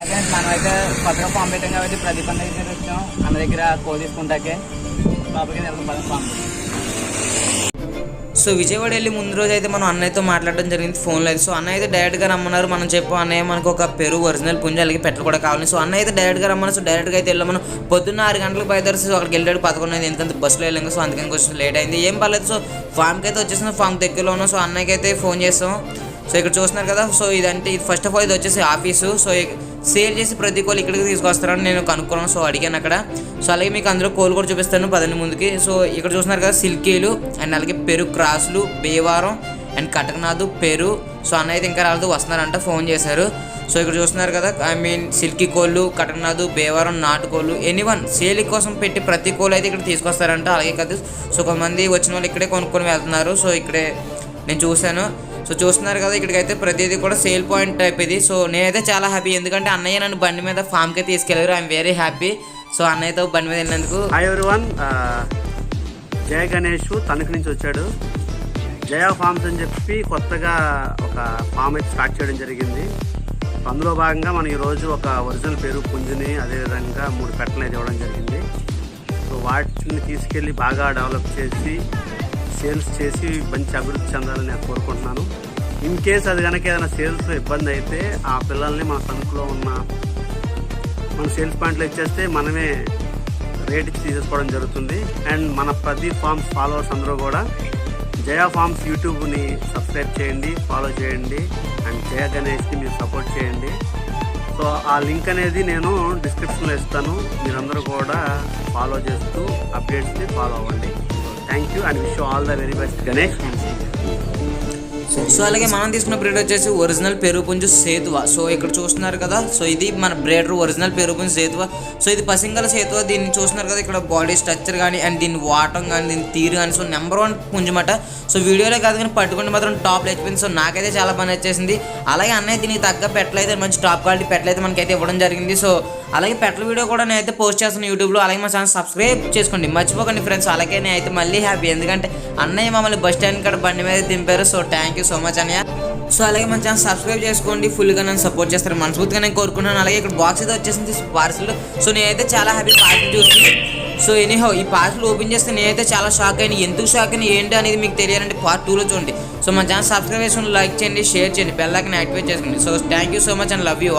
అయితే మనమైతే కొత్తగా ఫామ్ పెట్టాం కాబట్టి ప్రతి పండుగ దగ్గర వచ్చాం. అన్న దగ్గర కోల్ తీసుకుంటాకే లోపలికి వెళ్తాం ఫామ్ సో విజయవాడ వెళ్ళి ముందు రోజు అయితే మనం అన్నయ్యతో మాట్లాడడం జరిగింది ఫోన్లో అయితే. సో అన్న అయితే డైరెక్ట్గా రమ్మన్నారు మనం చెప్పు అన్నయ్య మనకు ఒక పెరుగు ఒరిజినల్ పుంజ అలాగే పెట్టలు కూడా కావాలి. సో అన్నయ్య అయితే డైరెక్ట్గా రమ్మన్నారు సో డైరెక్ట్గా అయితే వెళ్ళాం మనం పొద్దున్న ఆరు గంటలకు బయలుదేరి సో అక్కడికి వెళ్ళాడు. పదకొండు అయింది ఎందుకంటే బస్సులో వెళ్ళాం. సో అందుకని కొంచెం లేట్ అయింది. ఏం పర్లేదు సో ఫామ్కి అయితే వచ్చేసిన ఫామ్ దగ్గరలో ఉన్నాం. సో అన్నయ్యకి అయితే ఫోన్ చేస్తాం సో ఇక్కడ చూస్తున్నారు కదా సో ఇదంటే ఇది ఫస్ట్ ఆఫ్ ఆల్ ఇది వచ్చేసి ఆఫీసు సో సేల్ చేసి ప్రతి కోళ్ళు ఇక్కడికి తీసుకొస్తారని నేను కనుక్కున్నాను. సో అడిగాను అక్కడ. సో అలాగే మీకు అందులో కోళ్ళు కూడా చూపిస్తాను పదండి ముందుకి. సో ఇక్కడ చూస్తున్నారు కదా సిల్కీలు అండ్ అలాగే పెరు క్రాసులు బేవారం అండ్ కటకనాథు పెరు. సో అన్న అయితే ఇంకా రాలేదు వస్తున్నారంట ఫోన్ చేశారు. సో ఇక్కడ చూస్తున్నారు కదా ఐ మీన్ సిల్కీ కోళ్ళు కటకనాథు బేవారం నాటుకోళ్ళు ఎనీవన్ సేల్ కోసం పెట్టి ప్రతి కోళ్ళు అయితే ఇక్కడ తీసుకొస్తారంట. అలాగే కాదు సో కొంతమంది వచ్చిన వాళ్ళు ఇక్కడే కొనుక్కొని వెళ్తున్నారు. సో ఇక్కడే నేను చూశాను. సో చూస్తున్నారు కదా ఇక్కడికైతే ప్రతిదీ కూడా సేల్ పాయింట్ టైప్ ఇది. సో నేనైతే చాలా హ్యాపీ. ఎందుకంటే అన్నయ్య నన్ను బండి మీద ఫామ్కి తీసుకెళ్ళారు. I'm very happy. సో అన్నయ్యతో బండి మీద వెళ్ళినందుకు. హాయ్ ఎవరివన్ జయ గణేష్ తణుకు నుంచి వచ్చాడు. జయ ఫార్మ్స్ అని చెప్పి కొత్తగా ఒక ఫామ్ అయితే స్టార్ట్ చేయడం జరిగింది. అందులో భాగంగా మనం ఈరోజు ఒక ఒరిజినల్ పేరు పుంజుని అదేవిధంగా మూడు పెట్టలు అయితే ఇవ్వడం జరిగింది. సో వాటిని తీసుకెళ్ళి బాగా డెవలప్ చేసి సేల్స్ చేసి మంచి అభివృద్ధి చెందాలని నేను కోరుకుంటున్నాను. ఇన్ కేస్ అది కనుక ఏదైనా సేల్స్ ఇబ్బంది అయితే ఆ పిల్లల్ని మన తణుకులో ఉన్న మన సేల్స్ పాయింట్లో ఇచ్చేస్తే మనమే రేట్ ఇచ్చి తీసేసుకోవడం జరుగుతుంది. అండ్ మన ప్రతి ఫార్మ్స్ ఫాలోవర్స్ అందరూ కూడా జయా ఫార్మ్స్ యూట్యూబ్ని సబ్స్క్రైబ్ చేయండి ఫాలో చేయండి అండ్ జయ గణేష్ని మీరు సపోర్ట్ చేయండి. సో ఆ లింక్ అనేది నేను డిస్క్రిప్షన్లో ఇస్తాను. మీరందరూ కూడా ఫాలో చేస్తూ అప్డేట్స్ని ఫాలో అవ్వండి. Thank you and wish you all the very best, Ganesh. So అలాగే మనం తీసుకున్న బ్రీడ్ వచ్చేసి ఒరిజినల్ పెరుగుపుంజు సేతువ. సో ఇక్కడ చూస్తున్నారు కదా సో ఇది మన బ్రేడర్ ఒరిజినల్ పెరుగు పుంజు సేతువ. సో ఇది పసింగల సేతువ దీన్ని చూస్తున్నారు కదా ఇక్కడ బాడీ స్ట్రక్చర్ కానీ అండ్ దీని వాటం కానీ దీని తీరు కానీ సో నెంబర్ వన్ పుంజమాట సో వీడియోలో కాదు కానీ పట్టుకుంటే మాత్రం టాప్ లేచిపోయింది. సో నాకైతే చాలా పని వచ్చేసింది అలాగే అన్నయ్య దీనికి తగ్గ పెట్టలైతే మంచి టాప్ క్వాలిటీ పెట్టలైతే మనకైతే ఇవ్వడం జరిగింది. సో అలాగే పెట్టల వీడియో కూడా నేనైతే పోస్ట్ చేస్తాను యూట్యూబ్లో. అలాగే మా ఛానల్ సబ్స్క్రైబ్ చేసుకోండి. మర్చిపోకండి ఫ్రెండ్స్. అలాగే నేనైతే మళ్ళీ హ్యాపీ. ఎందుకంటే అన్నయ్య మమ్మల్ని బస్ స్టాండ్ కాడ బండి మీద దింపారు. So thank you so much అన్నయ్య. సో అలాగే మన ఛానల్ సబ్స్క్రైబ్ చేసుకోండి ఫుల్గా నన్ను సపోర్ట్ చేస్తారు మనస్ఫూర్తిగా నేను కోరుకున్నాను అలాగే ఇక్కడ బాక్స్ అయితే వచ్చేసింది పార్సల్. సో నేనైతే చాలా హ్యాపీ పార్సల్ చూసి సో ఎనీహో ఈ పార్సల్ ఓపెన్ చేస్తే నేనైతే చాలా షాక్ అయిన ఎందుకు షాక్ అయిన ఏంటి అనేది మీకు తెలియాలంటే పార్ట్ టూలో చూడండి. సో మన ఛానల్ సబ్స్క్రైబ్ చేసుకుని లైక్ చేయండి షేర్ చేయండి బెల్ ఐకాన్ యాక్టివేట్ చేసుకోండి. So thank you so much and love you